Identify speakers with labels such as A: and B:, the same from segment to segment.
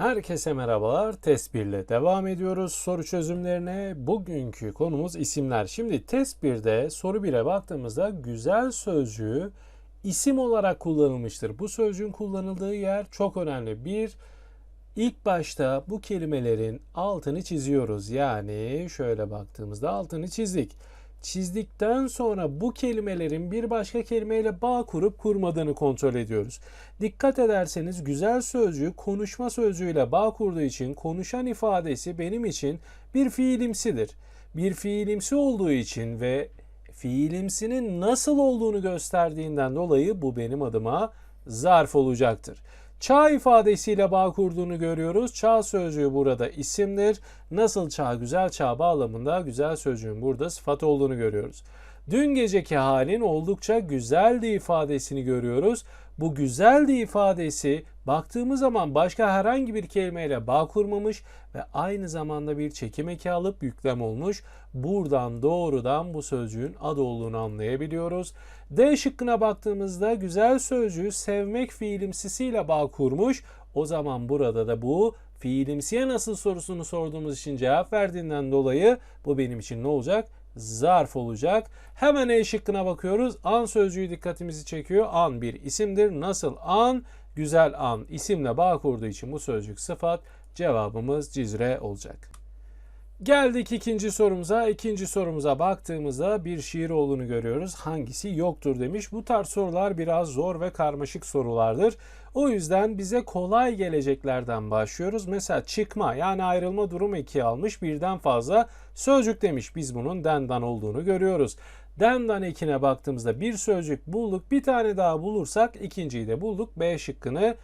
A: Herkese merhabalar. Test 1 ile devam ediyoruz soru çözümlerine. Bugünkü konumuz isimler. Şimdi test 1'de soru 1'e baktığımızda güzel sözcüğü isim olarak kullanılmıştır. Bu sözcüğün kullanıldığı yer çok önemli. Bir, ilk başta bu kelimelerin altını çiziyoruz. Yani şöyle baktığımızda altını çizdik. Çizdikten sonra bu kelimelerin bir başka kelimeyle bağ kurup kurmadığını kontrol ediyoruz. Dikkat ederseniz güzel sözcüğü konuşma sözcüğüyle bağ kurduğu için konuşan ifadesi benim için bir fiilimsidir. Bir fiilimsi olduğu için ve fiilimsinin nasıl olduğunu gösterdiğinden dolayı bu benim adıma zarf olacaktır. Çağ ifadesiyle bağ kurduğunu görüyoruz. Çağ sözcüğü burada isimdir. Nasıl çağ güzel çağ bağlamında güzel sözcüğün burada sıfat olduğunu görüyoruz. Dün geceki halin oldukça güzeldi ifadesini görüyoruz. Bu güzeldi ifadesi baktığımız zaman başka herhangi bir kelimeyle bağ kurmamış ve aynı zamanda bir çekim eki alıp yüklem olmuş. Buradan doğrudan bu sözcüğün adı olduğunu anlayabiliyoruz. D şıkkına baktığımızda güzel sözcüğü sevmek fiilimsisiyle bağ kurmuş. O zaman burada da bu fiilimsiye nasıl sorusunu sorduğumuz için cevap verdiğinden dolayı bu benim için ne olacak? zarf olacak. Hemen E şıkkına bakıyoruz. An sözcüğü dikkatimizi çekiyor. An bir isimdir. Nasıl an? Güzel an isimle bağ kurduğu için bu sözcük sıfat. Cevabımız cizre olacak. Geldik ikinci sorumuza. İkinci sorumuza baktığımızda bir şiir olduğunu görüyoruz. Hangisi yoktur demiş. Bu tarz sorular biraz zor ve karmaşık sorulardır. O yüzden bize kolay geleceklerden başlıyoruz. Mesela çıkma yani ayrılma durum eki almış birden fazla sözcük demiş. Biz bunun dendan olduğunu görüyoruz. Dendan ekine baktığımızda bir sözcük bulduk. Bir tane daha bulursak ikinciyi de bulduk. B şıkkını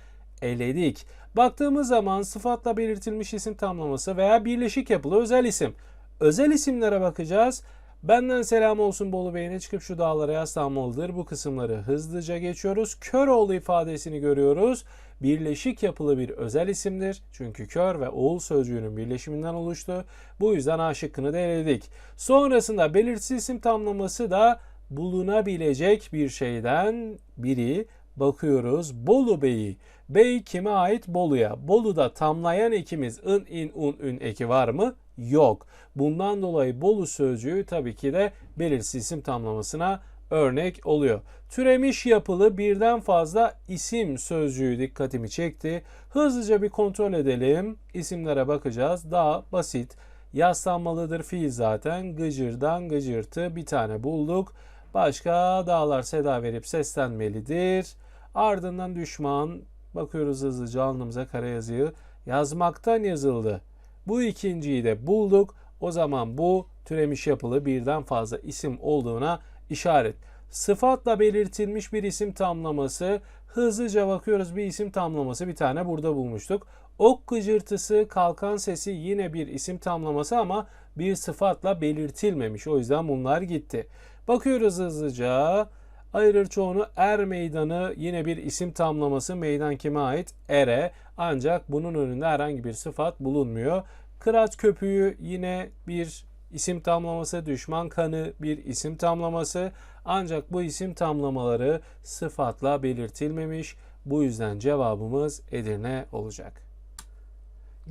A: eledik. Baktığımız zaman sıfatla belirtilmiş isim tamlaması veya birleşik yapılı özel isim. Özel isimlere bakacağız. Benden selam olsun Bolu Bey'ine çıkıp şu dağlara yaslanmalıdır. Bu kısımları hızlıca geçiyoruz. Köroğlu ifadesini görüyoruz. Birleşik yapılı bir özel isimdir. Çünkü kör ve oğul sözcüğünün birleşiminden oluştu. Bu yüzden A şıkkını da. Sonrasında belirsiz isim tamlaması da bulunabilecek bir şeyden biri bakıyoruz. Bolu Bey'i. Bey kime ait? Bolu'ya. Bolu'da tamlayan ekimiz ın, in, un, ün eki var mı? Yok. Bundan dolayı Bolu sözcüğü tabii ki de belirsiz isim tamlamasına örnek oluyor. Türemiş yapılı birden fazla isim sözcüğü dikkatimi çekti. Hızlıca bir kontrol edelim. İsimlere bakacağız. Daha basit. Yaslanmalıdır fiil zaten. Gıcırdan gıcırtı bir tane bulduk. Başka dağlar seda verip seslenmelidir. Ardından düşman bakıyoruz hızlıca alnımıza kara yazıyı yazmaktan yazıldı. Bu ikinciyi de bulduk. O zaman bu türemiş yapılı birden fazla isim olduğuna işaret. Sıfatla belirtilmiş bir isim tamlaması. Hızlıca bakıyoruz bir isim tamlaması bir tane burada bulmuştuk. Ok gıcırtısı, kalkan sesi yine bir isim tamlaması ama bir sıfatla belirtilmemiş. O yüzden bunlar gitti. Bakıyoruz hızlıca. Ayırır çoğunu er meydanı yine bir isim tamlaması meydan kime ait? Ere. Ancak bunun önünde herhangi bir sıfat bulunmuyor. Kıraç köpüğü yine bir isim tamlaması, düşman kanı bir isim tamlaması. Ancak bu isim tamlamaları sıfatla belirtilmemiş. Bu yüzden cevabımız Edirne olacak.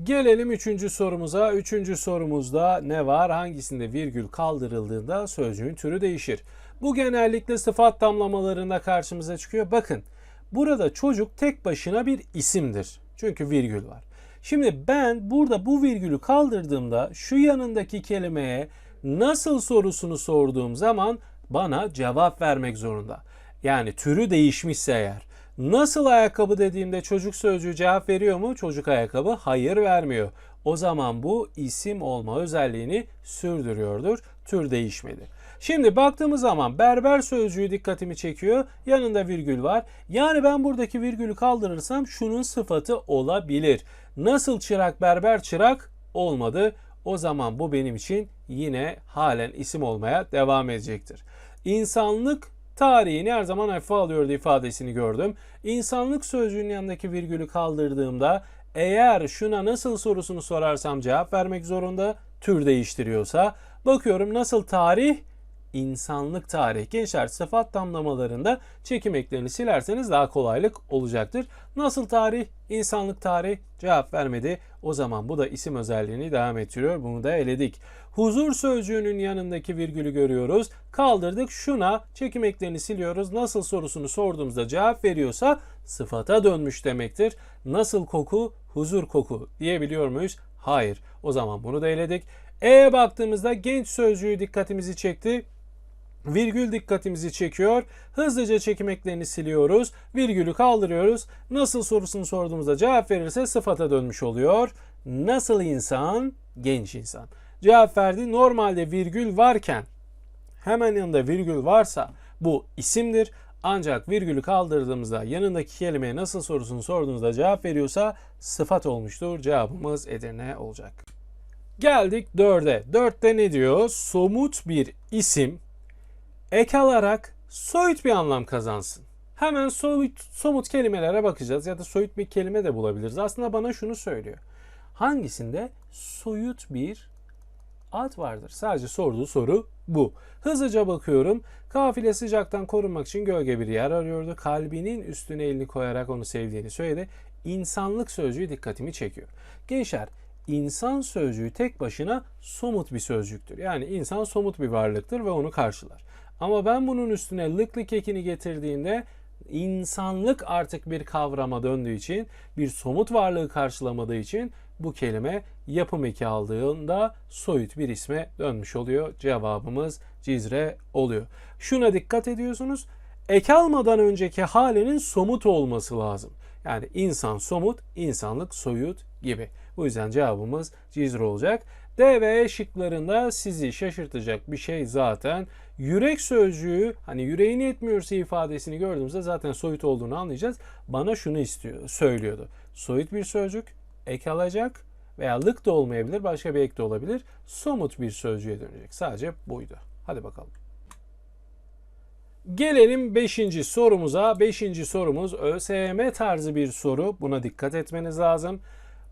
A: Gelelim üçüncü sorumuza. Üçüncü sorumuzda ne var? Hangisinde virgül kaldırıldığında sözcüğün türü değişir. Bu genellikle sıfat tamlamalarında karşımıza çıkıyor. Bakın burada çocuk tek başına bir isimdir. Çünkü virgül var. Şimdi ben burada bu virgülü kaldırdığımda şu yanındaki kelimeye nasıl sorusunu sorduğum zaman bana cevap vermek zorunda. Yani türü değişmişse eğer. Nasıl ayakkabı dediğimde çocuk sözcüğü cevap veriyor mu? Çocuk ayakkabı hayır vermiyor. O zaman bu isim olma özelliğini sürdürüyordur. Tür değişmedi. Şimdi baktığımız zaman berber sözcüğü dikkatimi çekiyor. Yanında virgül var. Yani ben buradaki virgülü kaldırırsam şunun sıfatı olabilir. Nasıl çırak berber çırak olmadı. O zaman bu benim için yine halen isim olmaya devam edecektir. İnsanlık tarihini her zaman hafife alıyordu ifadesini gördüm. İnsanlık sözcüğünün yanındaki virgülü kaldırdığımda eğer şuna nasıl sorusunu sorarsam cevap vermek zorunda tür değiştiriyorsa bakıyorum nasıl tarih insanlık tarih. Gençler sıfat tamlamalarında çekim eklerini silerseniz daha kolaylık olacaktır. Nasıl tarih? İnsanlık tarih cevap vermedi. O zaman bu da isim özelliğini devam ettiriyor. Bunu da eledik. Huzur sözcüğünün yanındaki virgülü görüyoruz. Kaldırdık. Şuna çekim eklerini siliyoruz. Nasıl sorusunu sorduğumuzda cevap veriyorsa sıfata dönmüş demektir. Nasıl koku? Huzur koku diyebiliyor muyuz? Hayır. O zaman bunu da eledik. E'ye baktığımızda genç sözcüğü dikkatimizi çekti. Virgül dikkatimizi çekiyor. Hızlıca çekim eklerini siliyoruz. Virgülü kaldırıyoruz. Nasıl sorusunu sorduğumuzda cevap verirse sıfata dönmüş oluyor. Nasıl insan? Genç insan. Cevap verdi. Normalde virgül varken hemen yanında virgül varsa bu isimdir. Ancak virgülü kaldırdığımızda yanındaki kelimeye nasıl sorusunu sorduğunuzda cevap veriyorsa sıfat olmuştur. Cevabımız Edirne olacak. Geldik 4'e. 4'te ne diyor? Somut bir isim ek alarak soyut bir anlam kazansın. Hemen soyut, somut kelimelere bakacağız ya da soyut bir kelime de bulabiliriz. Aslında bana şunu söylüyor. Hangisinde soyut bir ad vardır? Sadece sorduğu soru bu. Hızlıca bakıyorum. Kafile sıcaktan korunmak için gölge bir yer arıyordu. Kalbinin üstüne elini koyarak onu sevdiğini söyledi. İnsanlık sözcüğü dikkatimi çekiyor. Gençler insan sözcüğü tek başına somut bir sözcüktür. Yani insan somut bir varlıktır ve onu karşılar. Ama ben bunun üstüne lık lık ekini getirdiğimde insanlık artık bir kavrama döndüğü için bir somut varlığı karşılamadığı için bu kelime yapım eki aldığında soyut bir isme dönmüş oluyor. Cevabımız Cizre oluyor. Şuna dikkat ediyorsunuz. Ek almadan önceki halinin somut olması lazım. Yani insan somut, insanlık soyut gibi. Bu yüzden cevabımız Cizre olacak. D ve E şıklarında sizi şaşırtacak bir şey zaten yürek sözcüğü hani yüreğini etmiyorsa ifadesini gördüğümüzde zaten soyut olduğunu anlayacağız. Bana şunu istiyor, söylüyordu. Soyut bir sözcük ek alacak veya lık da olmayabilir, başka bir ek de olabilir. Somut bir sözcüğe dönecek. Sadece buydu. Hadi bakalım. Gelelim 5. sorumuza. 5. sorumuz ÖSYM tarzı bir soru. Buna dikkat etmeniz lazım.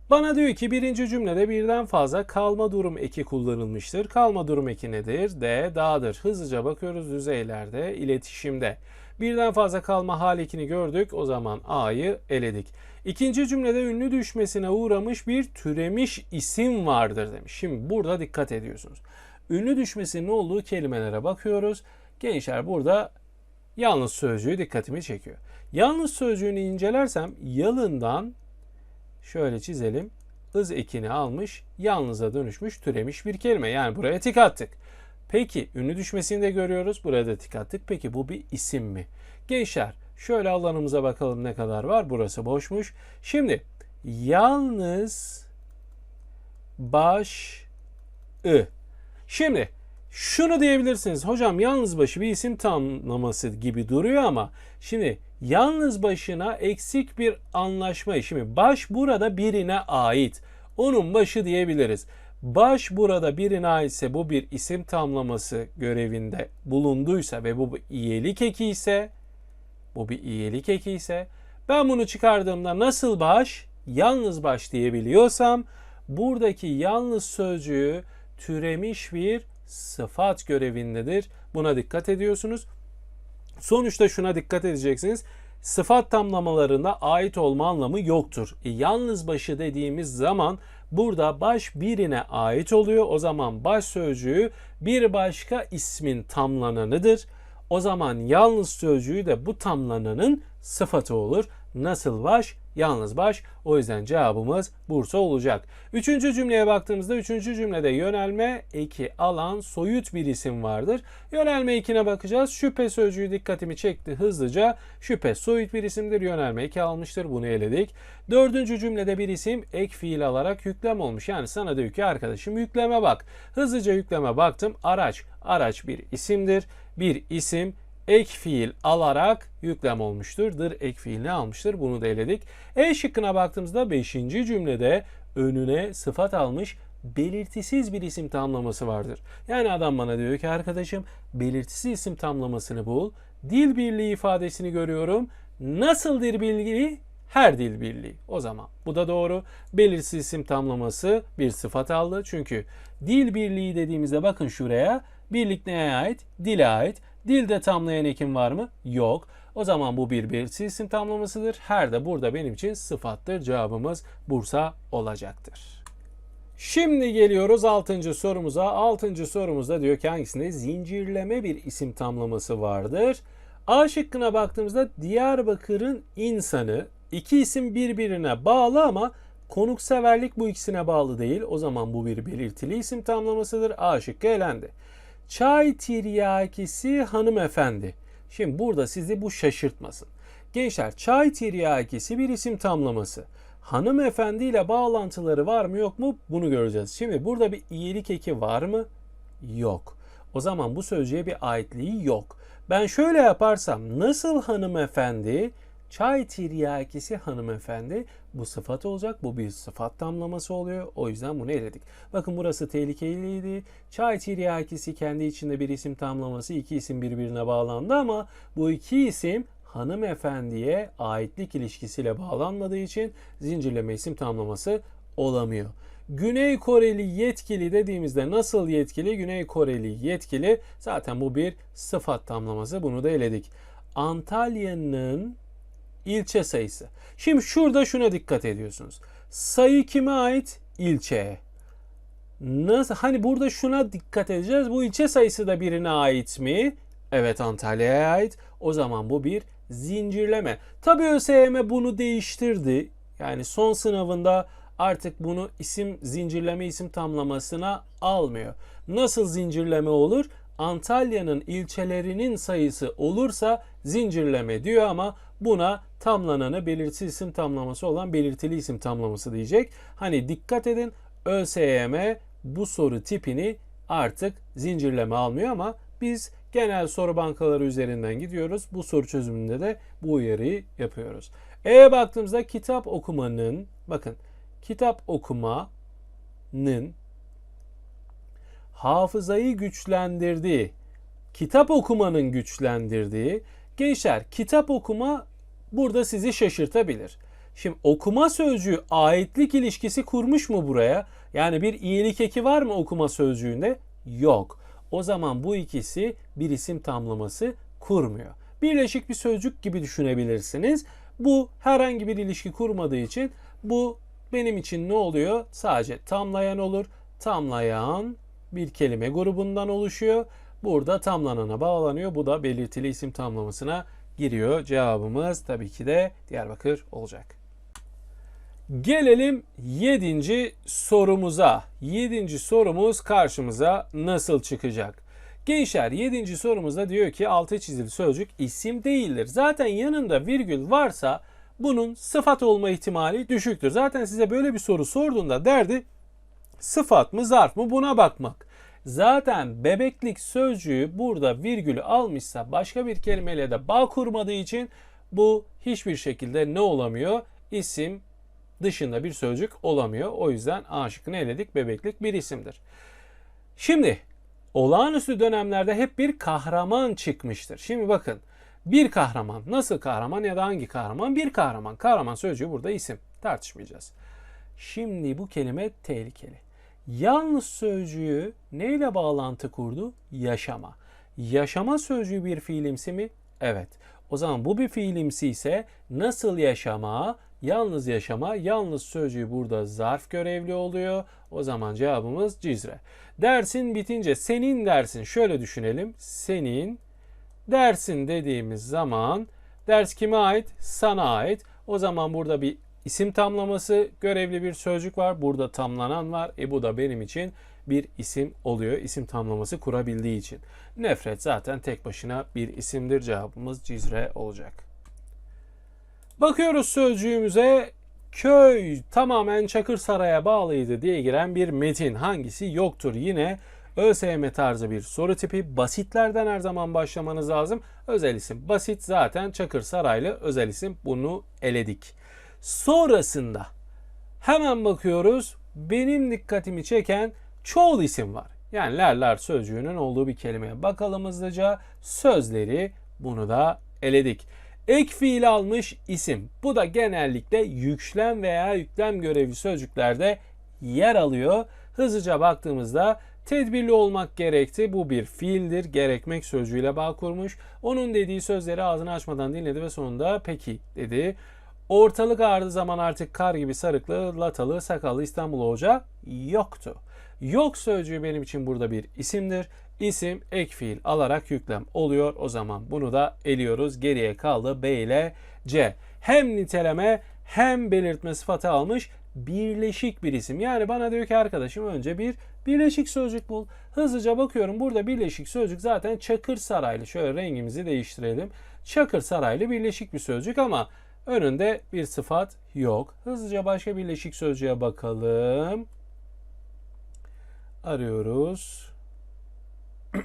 A: Bana diyor ki birinci cümlede birden fazla kalma durum eki kullanılmıştır. Kalma durum eki nedir? D. Dağdır. Hızlıca bakıyoruz düzeylerde, iletişimde. Birden fazla kalma hal ekini gördük. O zaman A'yı eledik. İkinci cümlede ünlü düşmesine uğramış bir türemiş isim vardır demiş. Şimdi burada dikkat ediyorsunuz. Ünlü düşmesinin olduğu kelimelere bakıyoruz. Gençler burada yalnız sözcüğü dikkatimi çekiyor. Yalnız sözcüğünü incelersem yalından şöyle çizelim. ız ekini almış, yalnıza dönüşmüş, türemiş bir kelime. Yani buraya tik attık. Peki ünlü düşmesini de görüyoruz. Buraya da tik attık. Peki bu bir isim mi? Gençler şöyle alanımıza bakalım ne kadar var. Burası boşmuş. Şimdi yalnız baş ı. Şimdi şunu diyebilirsiniz. Hocam yalnız başı bir isim tamlaması gibi duruyor ama şimdi yalnız başına eksik bir anlaşma. Şimdi baş burada birine ait. Onun başı diyebiliriz. Baş burada birine aitse bu bir isim tamlaması görevinde bulunduysa ve bu bir iyilik eki ise bu bir iyilik eki ise ben bunu çıkardığımda nasıl baş yalnız baş diyebiliyorsam buradaki yalnız sözcüğü türemiş bir sıfat görevindedir. Buna dikkat ediyorsunuz. Sonuçta şuna dikkat edeceksiniz. Sıfat tamlamalarında ait olma anlamı yoktur. E, yalnız başı dediğimiz zaman burada baş birine ait oluyor. O zaman baş sözcüğü bir başka ismin tamlananıdır. O zaman yalnız sözcüğü de bu tamlananın sıfatı olur. Nasıl baş? Yalnız baş. O yüzden cevabımız Bursa olacak. Üçüncü cümleye baktığımızda üçüncü cümlede yönelme eki alan soyut bir isim vardır. Yönelme ekine bakacağız. Şüphe sözcüğü dikkatimi çekti hızlıca. Şüphe soyut bir isimdir. Yönelme eki almıştır. Bunu eledik. Dördüncü cümlede bir isim ek fiil alarak yüklem olmuş. Yani sana diyor ki arkadaşım yükleme bak. Hızlıca yükleme baktım. Araç. Araç bir isimdir. Bir isim ek fiil alarak yüklem olmuştur. Dır ek fiilini almıştır. Bunu da eledik. E şıkkına baktığımızda 5. cümlede önüne sıfat almış belirtisiz bir isim tamlaması vardır. Yani adam bana diyor ki arkadaşım belirtisiz isim tamlamasını bul. Dil birliği ifadesini görüyorum. Nasıl dil birliği? Her dil birliği. O zaman bu da doğru. Belirsiz isim tamlaması bir sıfat aldı. Çünkü dil birliği dediğimizde bakın şuraya Birlik neye ait? Dile ait. Dilde tamlayan ekim var mı? Yok. O zaman bu bir belirsiz isim tamlamasıdır. Her de burada benim için sıfattır. Cevabımız Bursa olacaktır. Şimdi geliyoruz 6. sorumuza. 6. sorumuzda diyor ki hangisinde zincirleme bir isim tamlaması vardır. A şıkkına baktığımızda Diyarbakır'ın insanı iki isim birbirine bağlı ama konukseverlik bu ikisine bağlı değil. O zaman bu bir belirtili isim tamlamasıdır. A şıkkı elendi. Çay tiryakisi hanımefendi. Şimdi burada sizi bu şaşırtmasın. Gençler çay tiryakisi bir isim tamlaması. Hanımefendi ile bağlantıları var mı yok mu bunu göreceğiz. Şimdi burada bir iyilik eki var mı? Yok. O zaman bu sözcüğe bir aitliği yok. Ben şöyle yaparsam nasıl hanımefendi çay tiryakisi hanımefendi bu sıfat olacak. Bu bir sıfat tamlaması oluyor. O yüzden bunu eledik. Bakın burası tehlikeliydi. Çay tiryakisi kendi içinde bir isim tamlaması. iki isim birbirine bağlandı ama bu iki isim hanımefendiye aitlik ilişkisiyle bağlanmadığı için zincirleme isim tamlaması olamıyor. Güney Koreli yetkili dediğimizde nasıl yetkili? Güney Koreli yetkili zaten bu bir sıfat tamlaması. Bunu da eledik. Antalya'nın ilçe sayısı. Şimdi şurada şuna dikkat ediyorsunuz. Sayı kime ait? İlçeye. Nasıl? Hani burada şuna dikkat edeceğiz. Bu ilçe sayısı da birine ait mi? Evet Antalya'ya ait. O zaman bu bir zincirleme. Tabii ÖSYM bunu değiştirdi. Yani son sınavında artık bunu isim zincirleme isim tamlamasına almıyor. Nasıl zincirleme olur? Antalya'nın ilçelerinin sayısı olursa zincirleme diyor ama buna tamlananı belirtisiz isim tamlaması olan belirtili isim tamlaması diyecek. Hani dikkat edin ÖSYM bu soru tipini artık zincirleme almıyor ama biz genel soru bankaları üzerinden gidiyoruz. Bu soru çözümünde de bu uyarıyı yapıyoruz. E'ye baktığımızda kitap okumanın bakın kitap okumanın hafızayı güçlendirdiği, kitap okumanın güçlendirdiği, gençler kitap okuma burada sizi şaşırtabilir. Şimdi okuma sözcüğü aitlik ilişkisi kurmuş mu buraya? Yani bir iyilik eki var mı okuma sözcüğünde? Yok. O zaman bu ikisi bir isim tamlaması kurmuyor. Birleşik bir sözcük gibi düşünebilirsiniz. Bu herhangi bir ilişki kurmadığı için bu benim için ne oluyor? Sadece tamlayan olur. Tamlayan bir kelime grubundan oluşuyor. Burada tamlanana bağlanıyor. Bu da belirtili isim tamlamasına giriyor. Cevabımız tabii ki de Diyarbakır olacak. Gelelim 7. sorumuza. 7. sorumuz karşımıza nasıl çıkacak? Gençler 7. sorumuzda diyor ki altı çizili sözcük isim değildir. Zaten yanında virgül varsa bunun sıfat olma ihtimali düşüktür. Zaten size böyle bir soru sorduğunda derdi sıfat mı zarf mı buna bakmak. Zaten bebeklik sözcüğü burada virgülü almışsa başka bir kelimeyle de bağ kurmadığı için bu hiçbir şekilde ne olamıyor? İsim dışında bir sözcük olamıyor. O yüzden A şıkkını eledik. Bebeklik bir isimdir. Şimdi olağanüstü dönemlerde hep bir kahraman çıkmıştır. Şimdi bakın bir kahraman nasıl kahraman ya da hangi kahraman? Bir kahraman. Kahraman sözcüğü burada isim. Tartışmayacağız. Şimdi bu kelime tehlikeli. Yalnız sözcüğü neyle bağlantı kurdu? Yaşama. Yaşama sözcüğü bir fiilimsi mi? Evet. O zaman bu bir fiilimsi ise nasıl yaşama? Yalnız yaşama. Yalnız sözcüğü burada zarf görevli oluyor. O zaman cevabımız Cizre. Dersin bitince senin dersin şöyle düşünelim. Senin dersin dediğimiz zaman ders kime ait? Sana ait. O zaman burada bir isim tamlaması görevli bir sözcük var. Burada tamlanan var. E bu da benim için bir isim oluyor. İsim tamlaması kurabildiği için. Nefret zaten tek başına bir isimdir. Cevabımız Cizre olacak. Bakıyoruz sözcüğümüze köy tamamen Çakırsaray'a bağlıydı diye giren bir metin. Hangisi yoktur? Yine ÖSYM tarzı bir soru tipi. Basitlerden her zaman başlamanız lazım. Özel isim basit zaten Çakırsaraylı özel isim bunu eledik. Sonrasında hemen bakıyoruz. Benim dikkatimi çeken çoğul isim var. Yani lerler sözcüğünün olduğu bir kelimeye bakalım hızlıca. Sözleri bunu da eledik. Ek fiil almış isim. Bu da genellikle yüklem veya yüklem görevli sözcüklerde yer alıyor. Hızlıca baktığımızda Tedbirli olmak gerekti. Bu bir fiildir. Gerekmek sözcüğüyle bağ kurmuş. Onun dediği sözleri ağzını açmadan dinledi ve sonunda peki dedi. Ortalık ağardığı zaman artık kar gibi sarıklı, latalı, sakallı İstanbul Hoca yoktu. Yok sözcüğü benim için burada bir isimdir. İsim ek fiil alarak yüklem oluyor. O zaman bunu da eliyoruz. Geriye kaldı B ile C. Hem niteleme hem belirtme sıfatı almış birleşik bir isim. Yani bana diyor ki arkadaşım önce bir birleşik sözcük bul. Hızlıca bakıyorum burada birleşik sözcük zaten Çakır Saraylı. Şöyle rengimizi değiştirelim. Çakır Saraylı birleşik bir sözcük ama önünde bir sıfat yok. Hızlıca başka birleşik sözcüğe bakalım. Arıyoruz.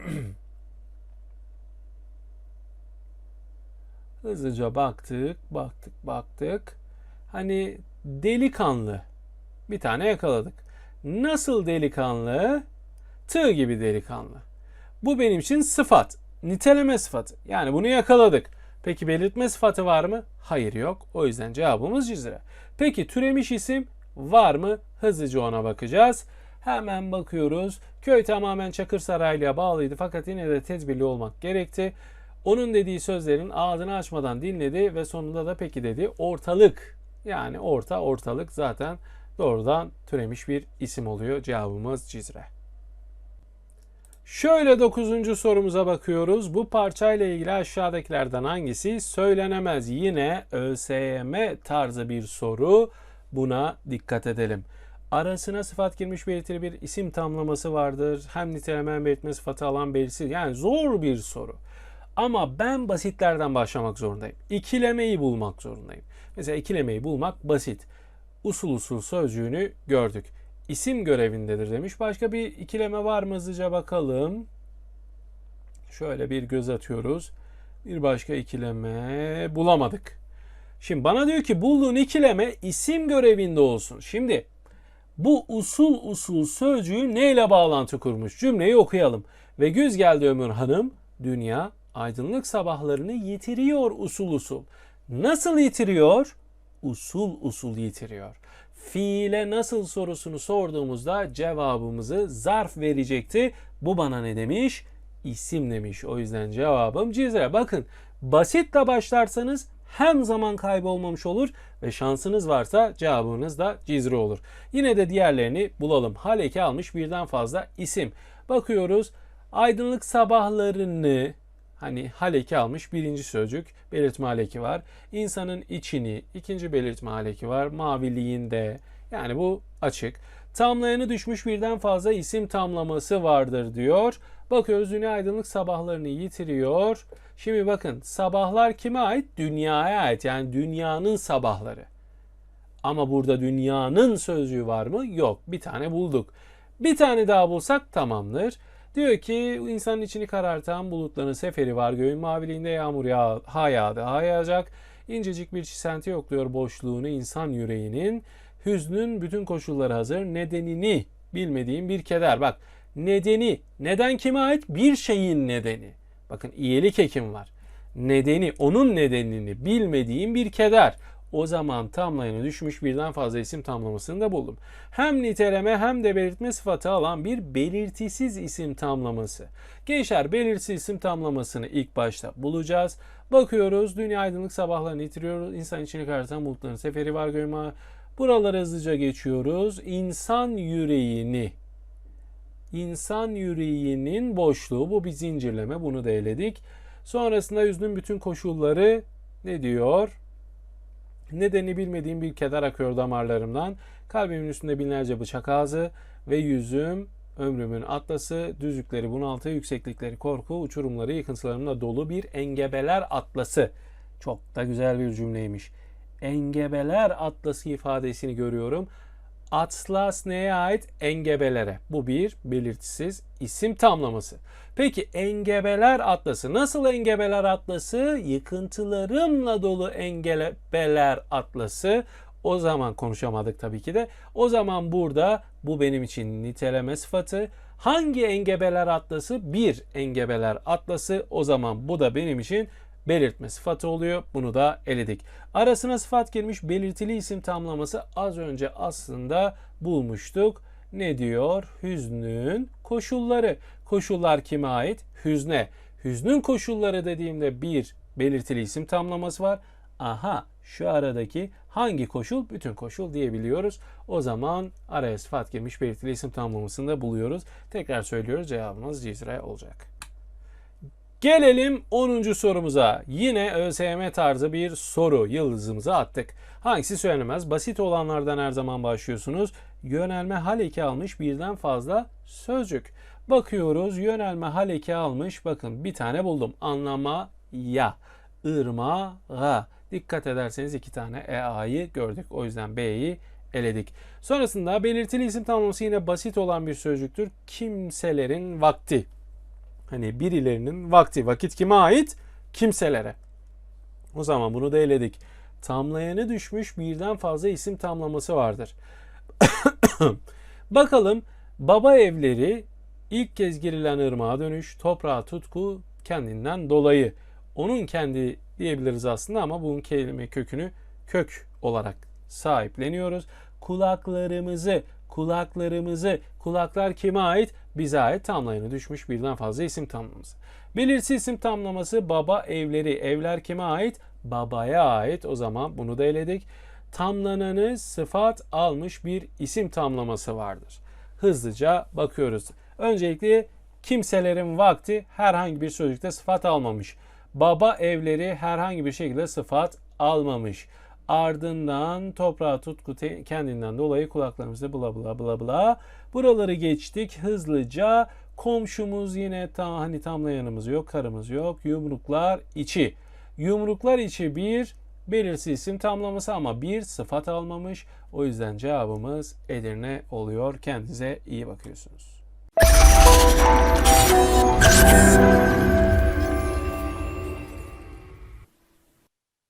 A: Hızlıca baktık, baktık, baktık. Hani delikanlı. Bir tane yakaladık. Nasıl delikanlı? Tığ gibi delikanlı. Bu benim için sıfat. Niteleme sıfatı. Yani bunu yakaladık. Peki belirtme sıfatı var mı? Hayır yok. O yüzden cevabımız Cizre. Peki türemiş isim var mı? Hızlıca ona bakacağız. Hemen bakıyoruz. Köy tamamen Çakırsaraylı'ya bağlıydı fakat yine de tedbirli olmak gerekti. Onun dediği sözlerin ağzını açmadan dinledi ve sonunda da peki dedi. Ortalık yani orta ortalık zaten doğrudan türemiş bir isim oluyor. Cevabımız Cizre. Şöyle dokuzuncu sorumuza bakıyoruz. Bu parçayla ilgili aşağıdakilerden hangisi söylenemez? Yine ÖSYM tarzı bir soru. Buna dikkat edelim. Arasına sıfat girmiş belirtili bir isim tamlaması vardır. Hem niteleme hem belirtme sıfatı alan belirsiz. Yani zor bir soru. Ama ben basitlerden başlamak zorundayım. İkilemeyi bulmak zorundayım. Mesela ikilemeyi bulmak basit. Usul usul sözcüğünü gördük. İsim görevindedir demiş. Başka bir ikileme var mı hızlıca bakalım. Şöyle bir göz atıyoruz. Bir başka ikileme bulamadık. Şimdi bana diyor ki bulduğun ikileme isim görevinde olsun. Şimdi bu usul usul sözcüğü neyle bağlantı kurmuş? Cümleyi okuyalım. Ve güz geldi Ömür Hanım, dünya aydınlık sabahlarını yitiriyor usul usul. Nasıl yitiriyor? Usul usul yitiriyor. Fiile nasıl sorusunu sorduğumuzda cevabımızı zarf verecekti. Bu bana ne demiş? İsim demiş. O yüzden cevabım Cizre. Bakın basitle başlarsanız hem zaman kaybı olmamış olur ve şansınız varsa cevabınız da Cizre olur. Yine de diğerlerini bulalım. Haleki almış birden fazla isim. Bakıyoruz. Aydınlık sabahlarını Hani haleki almış birinci sözcük belirtme haleki var. İnsanın içini ikinci belirtme haleki var. Maviliğinde yani bu açık. Tamlayanı düşmüş birden fazla isim tamlaması vardır diyor. Bakıyoruz dünya aydınlık sabahlarını yitiriyor. Şimdi bakın sabahlar kime ait? Dünyaya ait yani dünyanın sabahları. Ama burada dünyanın sözcüğü var mı? Yok. Bir tane bulduk. Bir tane daha bulsak tamamdır. Diyor ki insanın içini karartan bulutların seferi var. Göğün maviliğinde yağmur yağ, ha yağdı, ha yağacak. İncecik bir çisenti yokluyor boşluğunu insan yüreğinin. Hüznün bütün koşulları hazır. Nedenini bilmediğim bir keder. Bak nedeni. Neden kime ait? Bir şeyin nedeni. Bakın iyilik hekim var. Nedeni, onun nedenini bilmediğim bir keder. O zaman tamlayana düşmüş birden fazla isim tamlamasını da buldum. Hem niteleme hem de belirtme sıfatı alan bir belirtisiz isim tamlaması. Gençler belirtisiz isim tamlamasını ilk başta bulacağız. Bakıyoruz dünya aydınlık sabahlarını yitiriyoruz. İnsan içini karartan bulutların seferi var göyma. Buraları hızlıca geçiyoruz. İnsan yüreğini İnsan yüreğinin boşluğu bu bir zincirleme bunu da eledik. Sonrasında yüzünün bütün koşulları ne diyor? Nedeni bilmediğim bir keder akıyor damarlarımdan. Kalbimin üstünde binlerce bıçak ağzı ve yüzüm ömrümün atlası, düzlükleri bunaltı, yükseklikleri korku, uçurumları yıkıntılarımla dolu bir engebeler atlası. Çok da güzel bir cümleymiş. Engebeler atlası ifadesini görüyorum. Atlas neye ait? Engebelere. Bu bir belirtisiz isim tamlaması. Peki engebeler atlası. Nasıl engebeler atlası? Yıkıntılarımla dolu engebeler atlası. O zaman konuşamadık tabii ki de. O zaman burada bu benim için niteleme sıfatı. Hangi engebeler atlası? Bir engebeler atlası. O zaman bu da benim için belirtme sıfatı oluyor. Bunu da eledik. Arasına sıfat girmiş belirtili isim tamlaması az önce aslında bulmuştuk. Ne diyor? Hüznün koşulları. Koşullar kime ait? Hüzne. Hüznün koşulları dediğimde bir belirtili isim tamlaması var. Aha şu aradaki hangi koşul? Bütün koşul diyebiliyoruz. O zaman araya sıfat girmiş belirtili isim tamlamasını da buluyoruz. Tekrar söylüyoruz cevabımız Cizre olacak. Gelelim 10. sorumuza. Yine ÖSYM tarzı bir soru yıldızımıza attık. Hangisi söylenemez? Basit olanlardan her zaman başlıyorsunuz. Yönelme hal eki almış birden fazla sözcük. Bakıyoruz yönelme hal eki almış. Bakın bir tane buldum. Anlama ya. Irma ga. Dikkat ederseniz iki tane EA'yı gördük. O yüzden B'yi eledik. Sonrasında belirtili isim tamlaması yine basit olan bir sözcüktür. Kimselerin vakti. Hani birilerinin vakti. Vakit kime ait? Kimselere. O zaman bunu da eledik. Tamlayanı düşmüş birden fazla isim tamlaması vardır. Bakalım baba evleri ilk kez girilen ırmağa dönüş, toprağa tutku kendinden dolayı. Onun kendi diyebiliriz aslında ama bunun kelime kökünü kök olarak sahipleniyoruz. Kulaklarımızı, kulaklarımızı, kulaklar kime ait? Bize ait tamlayanı düşmüş birden fazla isim tamlaması. Belirsiz isim tamlaması baba evleri, evler kime ait? Babaya ait. O zaman bunu da eledik. Tamlananı sıfat almış bir isim tamlaması vardır. Hızlıca bakıyoruz. Öncelikle kimselerin vakti herhangi bir sözcükte sıfat almamış. Baba evleri herhangi bir şekilde sıfat almamış. Ardından toprağa tutku kendinden dolayı kulaklarımızda bla bla bla bla. Buraları geçtik hızlıca. Komşumuz yine ta, hani tamlayanımız yok, karımız yok. Yumruklar içi. Yumruklar içi bir belirsiz isim tamlaması ama bir sıfat almamış. O yüzden cevabımız Edirne oluyor. Kendinize iyi bakıyorsunuz.